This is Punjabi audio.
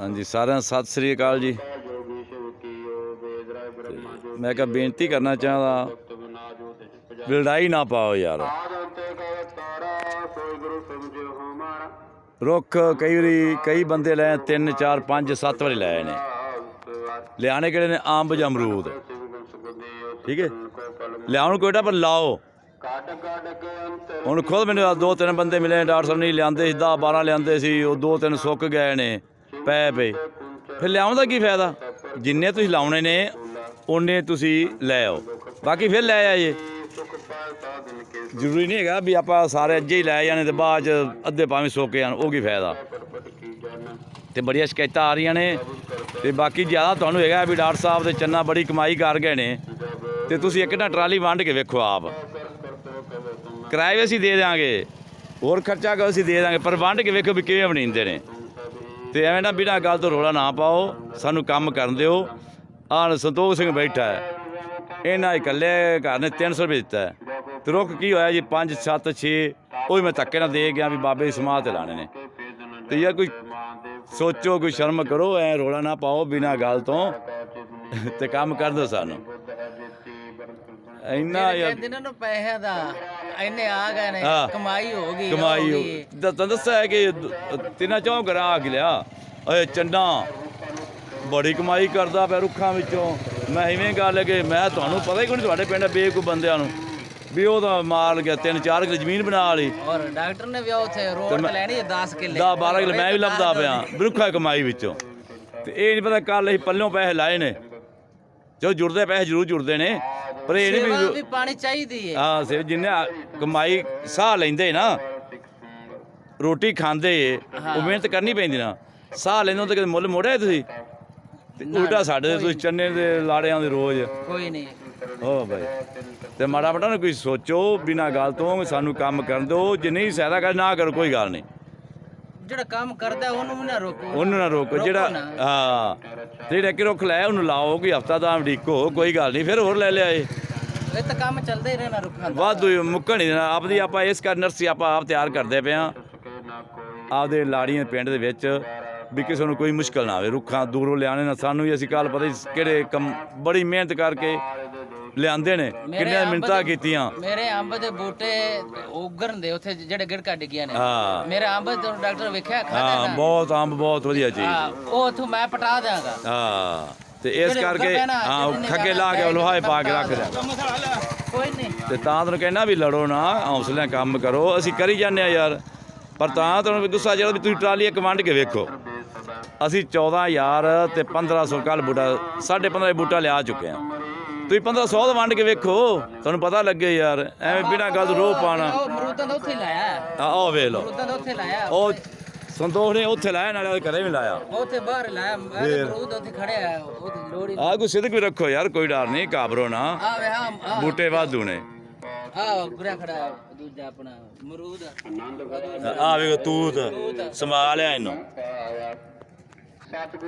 ਹਾਂਜੀ ਸਾਰਿਆਂ ਸਤਿ ਸ੍ਰੀ ਅਕਾਲ ਜੀ। ਮੈਂ ਕਿਹਾ ਬੇਨਤੀ ਕਰਨਾ ਚਾਹਦਾ। ਭਗਤ ਬਿਨਾ ਜੋ ਤਿਸ ਪਜਾ ਵੀ ਲੜਾਈ ਨਾ ਪਾਓ ਯਾਰ। ਰੁੱਖ ਕਈ ਵਾਰੀ ਕਈ ਬੰਦੇ ਲੈ 3 4 5 7 ਵਾਰੀ ਲੈ ਆਏ ਨੇ। ਲਿਆਣੇ ਕਿਹੜੇ ਨੇ? ਅੰਬ ਜਾਂ ਅਮਰੂਦ। ਠੀਕ ਹੈ। ਲਿਆਉਣ ਕੋਈਟਾ ਪਰ ਲਾਓ। ਹੁਣ ਖੁਦ ਮੈਨੂੰ ਦੋ ਤਿੰਨ ਬੰਦੇ ਮਿਲੇ, ਡਾਕਟਰ ਸਾਹਿਬ ਨਹੀਂ ਲਿਆਂਦੇ ਸੀ 10 12 ਲਿਆਂਦੇ ਸੀ, ਉਹ ਦੋ ਤਿੰਨ ਸੁੱਕ ਗਏ ਨੇ, ਪੈ ਪਏ। ਫਿਰ ਲਿਆਉਣ ਦਾ ਕੀ ਫਾਇਦਾ? ਜਿੰਨੇ ਤੁਸੀਂ ਲਾਉਣੇ ਨੇ ਉਹਨੇ ਤੁਸੀਂ ਲੈ ਆਓ। ਬਾਕੀ ਫਿਰ ਲੈ ਆਏ ਸੁਖ ਜ਼ਰੂਰੀ ਨਹੀਂ ਹੈਗਾ ਵੀ ਆਪਾਂ ਸਾਰੇ ਅੱਜ ਹੀ ਲੈ ਜਾਣੇ ਤੇ ਬਾਅਦ ਚ ਅੱਧੇ ਭਾਵੇਂ ਸੁੱਕ ਜਾਣ, ਉਹ ਕੀ ਫਾਇਦਾ? ਪਰਪਟ ਤੇ ਬੜੀਆਂ ਸ਼ਿਕਾਇਤਾਂ ਆ ਰਹੀਆਂ ਨੇ। ਤੇ ਬਾਕੀ ਜ਼ਿਆਦਾ ਤੁਹਾਨੂੰ ਹੈਗਾ ਵੀ ਡਾਕਟਰ ਸਾਹਿਬ ਤੇ ਚੰਨਾ ਬੜੀ ਕਮਾਈ ਕਰ ਗਏ ਨੇ। ਤੇ ਤੁਸੀਂ ਇੱਕ ਨਾ ਟਰਾਲੀ ਵੰਡ ਕੇ ਵੇਖੋ ਆਪ। ਕਿਰਾਏ ਵੀ ਅਸੀਂ ਦੇ ਦਿਆਂਗੇ। ਹੋਰ ਖਰਚਾ ਕੋ ਅਸੀਂ ਦੇ ਦਾਂਗੇ ਪਰ ਵੰਡ ਕੇ ਵੇਖੋ ਵੀ ਕਿਵੇਂ ਬਣੀਂਦੇ ਨੇ। ਤੇ ਐਵੇਂ ਨਾ ਬਿਨਾਂ ਗੱਲ ਤੋਂ ਰੋਲਾ ਨਾ ਪਾਓ। ਸਾਨੂੰ ਕੰਮ ਕਰਨ ਦਿਓ। ਆਹ ਸੰਤੋਖ ਸਿੰਘ ਬੈਠਾ ਹੈ। ਇਹਨਾਂ ਇਕੱਲੇ ਘਰ ਨੇ 300 ਰੁਪਏ ਦਿੱਤਾ ਹੈ। ਤੇ ਰੁੱਖ ਕੀ ਹੋਇਆ ਜੀ? 5 7 6 ਉਹ ਵੀ ਮੈਂ ਧੱਕੇ ਨਾਲ ਦੇ ਗਿਆ ਵੀ ਬਾਬੇ ਦੀ ਸਮਾਧ ਤੇ ਲਾਣੇ ਨੇ। ਤੇ ਯਾਰ ਕੋਈ ਸੋਚੋ ਕੋਈ ਸ਼ਰਮ ਕਰੋ ਐ ਰੋਲਾ ਨਾ ਪਾਓ ਬਿਨਾਂ ਗੱਲ ਤੋਂ। ਤੇ ਕੰਮ ਕਰ ਦਿਓ ਸਾਨੂੰ। ਇੰਨਾ ਯਾਰ ਕਹਿੰਦੇ ਨੇ ਪੈਸਿਆਂ ਦਾ ਇੰਨੇ ਆ ਗਏ ਨੇ ਹਾਂ। ਕਮਾਈ ਹੋ ਗਈ ਕਮਾਈ ਹੋ ਗਈ। ਦ- ਤਾਂ ਦੱਸਿਆ ਹੈ ਕਿ ਦ- ਤਿੰਨਾਂ ਚੌਂ ਘਰਾਂ ਆ ਗਿਆ ਓਏ ਚੰਡਾ ਬੜੀ ਕਮਾਈ ਕਰਦਾ ਪਿਆ ਰੁੱਖਾਂ ਵਿੱਚੋਂ। ਮੈਂ ਇਵੇਂ ਗੱਲ ਹੈ ਕਿ ਮੈਂ ਤੁਹਾਨੂੰ ਪਤਾ ਹੀ ਕੋਈ ਨਹੀਂ ਤੁਹਾਡੇ ਪਿੰਡ ਬੇਕੂ ਬੰਦਿਆਂ ਨੂੰ ਵੀ ਉਹ ਤਾਂ ਮਾਰ ਗਿਆ ਤਿੰਨ ਚਾਰ ਕਿੱਲੇ ਜ਼ਮੀਨ ਬਣਾ ਲਈ। ਔਰ ਡਾਕਟਰ ਨੇ ਵੀ ਉੱਥੇ ਰੋਡ ਤੇ ਲੈਣੀ ਹੈ 10 ਕਿੱਲੇ। 10 12 ਕਿੱਲੇ ਮੈਂ ਵੀ ਲੱਭਦਾ ਪਿਆ ਰੁੱਖਾਂ ਕਮਾਈ ਵਿੱਚੋਂ। ਤੇ ਇਹ ਨਹੀਂ ਪਤਾ ਕੱਲ ਅਸੀਂ ਪੱਲਿਓਂ ਪੈਸੇ ਲਾਏ ਨੇ। ਜੋ ਜੁੜਦੇ ਪੈਸੇ ਜ਼ਰੂਰ ਜੁੜਦੇ ਨੇ ਪਰ ਇਹ ਨਹੀਂ ਸੇਵਾ ਵੀ ਵੀ ਪਾਣੀ ਚਾਹੀਦੀ ਹੈ ਹਾਂ ਸੇ ਜਿੰਨੇ ਆ ਕਮਾਈ ਸਾਹ ਲੈਂਦੇ ਨਾ ਰੋਟੀ ਖਾਂਦੇ ਉਹ ਮਿਹਨਤ ਕਰਨੀ ਪੈਂਦੀ ਨਾ। ਸਾਹ ਲੈਂਦੇ ਉਹਦੇ ਕਦੇ ਮੁੱਲ ਮੋੜਿਆ ਤੁਸੀਂ? ਤੇ ਉਲਟਾ ਸਾਡੇ ਤੇ ਤੁਸੀਂ ਚੰਨੇ ਦੇ ਲਾੜਿਆਂ ਦੇ ਰੋਜ਼। ਕੋਈ ਨਹੀਂ ਹੋ ਭਾਈ ਤੇ ਮਾੜਾ ਮੋਟਾ ਨਾ ਕੋਈ ਸੋਚੋ ਬਿਨਾਂ ਗੱਲ ਤੋਂ ਸਾਨੂੰ ਕੰਮ ਕਰਨ ਦਿਓ ਜੇ ਨਹੀਂ ਸਹਾਇਤਾ ਕਰ ਨਾ ਕਰੋ ਕੋਈ ਗੱਲ ਨਹੀਂ। ਜਿਹੜਾ ਕੰਮ ਕਰਦਾ ਉਹਨੂੰ ਵੀ ਨਾ ਰੋਕੋ। ਉਹਨੂੰ ਨਾ ਰੋਕੋ ਜਿਹੜਾ। ਹਾਂ। ਜਿਹੜਾ ਕਿ ਰੁੱਖ ਲਾਇਆ ਉਹਨੂੰ ਲਾਓ ਕੋਈ ਹਫਤਾ ਦਾ ਢੀਕੋ ਕੋਈ ਗੱਲ ਨਹੀਂ ਫਿਰ ਹੋਰ ਲੈ ਲਿਆਏ। ਇਹ ਤਾਂ ਕੰਮ ਚੱਲਦਾ ਹੀ ਰਹਿਣਾ ਰੁੱਖਾਂ ਦਾ। ਵਾਧੂ ਮੁੱਕਣ ਨਹੀਂ ਦੇਣਾ। ਆਪਦੀ ਆਪਾਂ ਇਸ ਕਰ ਨਰਸੀ ਆਪਾਂ ਆਪ ਤਿਆਰ ਕਰਦੇ ਪਏ ਆਪਦੇ ਲਾੜੀਆਂ ਪਿੰਡ ਦੇ ਵਿੱਚ ਵੀ ਕਿਸੇ ਨੂੰ ਕੋਈ ਮੁਸ਼ਕਲ ਨਾ ਆਵੇ। ਰੁੱਖਾਂ ਦੂਰੋਂ ਲਿਆਣੇ ਨਾ ਸਾਨੂੰ ਵੀ ਅਸੀਂ ਕੱਲ ਪਤਾ ਕਿਹੜੇ ਕੰਮ ਬੜੀ ਮਿਹਨਤ ਕਰਕੇ ਲਿਆਂਦੇ ਨੇ। ਕਿੰਨੀਆਂ ਦੇ- ਕੀਤੀਆਂ। ਮੇਰੇ ਅੰਬ ਦੇ ਬੂਟੇ ਉਗਰਨ ਦੇ ਉੱਥੇ ਜਿਹੜੇ ਗਿੜਕਾ ਡਿੱਗੀਆਂ ਨੇ। ਹਾਂ। ਮੇਰੇ ਅੰਬ ਤੋਂ ਡਾਕਟਰ ਵੇਖਿਆ ਖਾਦਾ ਹਾਂ ਨਾ? ਬਹੁਤ ਅੰਬ ਬਹੁਤ ਵਧੀਆ ਚੀਜ਼ ਹਾਂ ਉਹ ਉੱਥੋਂ ਮੈਂ ਪਟਾ ਦਿਆਂਗਾ। ਹਾਂ ਤੇ ਇਸ ਜਿਹੜੇ ਕਰਕੇ ਹਾਂ ਜਿਹਨੇ ਖੱਗੇ ਲਾ ਕੇ ਲੈ ਲੋਹਾ ਹੀ ਕੇ ਪਾ ਕੇ ਰੱਖ ਦਿਆ ਕੋਈ ਨਹੀਂ। ਤੇ ਤਾਂ ਤੁਹਾਨੂੰ ਕਹਿਣਾ ਵੀ ਲੜੋ ਨਾ ਹੌਸਲੇ ਨਾਲ ਕੰਮ ਕਰੋ। ਅਸੀਂ ਕਰੀ ਜਾਂਦੇ ਆ ਯਾਰ ਪਰ ਤਾਂ ਤੁਹਾਨੂੰ ਵੀ ਗੁੱਸਾ ਜਿਹੜਾ ਵੀ ਤੁਸੀਂ ਟਰਾਲੀ ਇੱਕ ਵੰਡ ਕੇ ਵੇਖੋ। ਅਸੀਂ 14000 ਤੇ 1500 ਕੱਲ ਬੂਟਾ 15.5 ਬੂਟਾ ਲਿਆ ਚੁੱਕੇ ਆ ਤੁਸੀਂ 1500 ਦਾ ਵੰਡ ਕੇ ਵੇਖੋ ਤੁਹਾਨੂੰ ਪਤਾ ਲੱਗੇ ਯਾਰ ਐਵੇਂ ਬਿਨਾਂ ਗੱਲ ਰੋਹ ਪਾਣਾ ਉਹ ਮਰੂਦਾਂ ਦਾ ਉੱਥੇ ਹੀ ਲਾਇਆ। ਹੈ। ਆ ਉਹ ਵੇਖ ਲਓ। ਮਰੂਦਾਂ ਦਾ ਉੱਥੇ ਲਾਇਆ। ਉਹ ਸੰਤੋਖ ਨੇ ਉੱਥੇ ਲਾਇਆ ਨਾਲੇ ਉਹਦੇ ਘਰੇ ਵੀ ਲਾਇਆ। ਉੱਥੇ ਬਾਹਰ ਲਾਇਆ ਮੈਂ ਤੇ ਮਰੂਦ ਉੱਥੇ ਖੜਿਆ ਉਹਦੀ ਲੋੜੀ ਆ ਕੋਈ ਸਿੱਧਕ ਵੀ ਰੱਖੋ ਯਾਰ ਕੋਈ ਡਰ ਨਹੀਂ ਘਾਬਰੋ ਨਾ। ਆ ਵੇ ਹਾਂ ਬੂਟੇ ਵਾਧੂ ਨੇ। ਆ ਗੁਰਾ ਖੜਾ ਦੂਜਾ ਆਪਣਾ ਮਰੂਦ ਆ ਵੇਖੋ ਤੂਤ ਸੰਭਾਲਿਆ ਇਹਨੂੰ। ਸਤਿਗੁਰ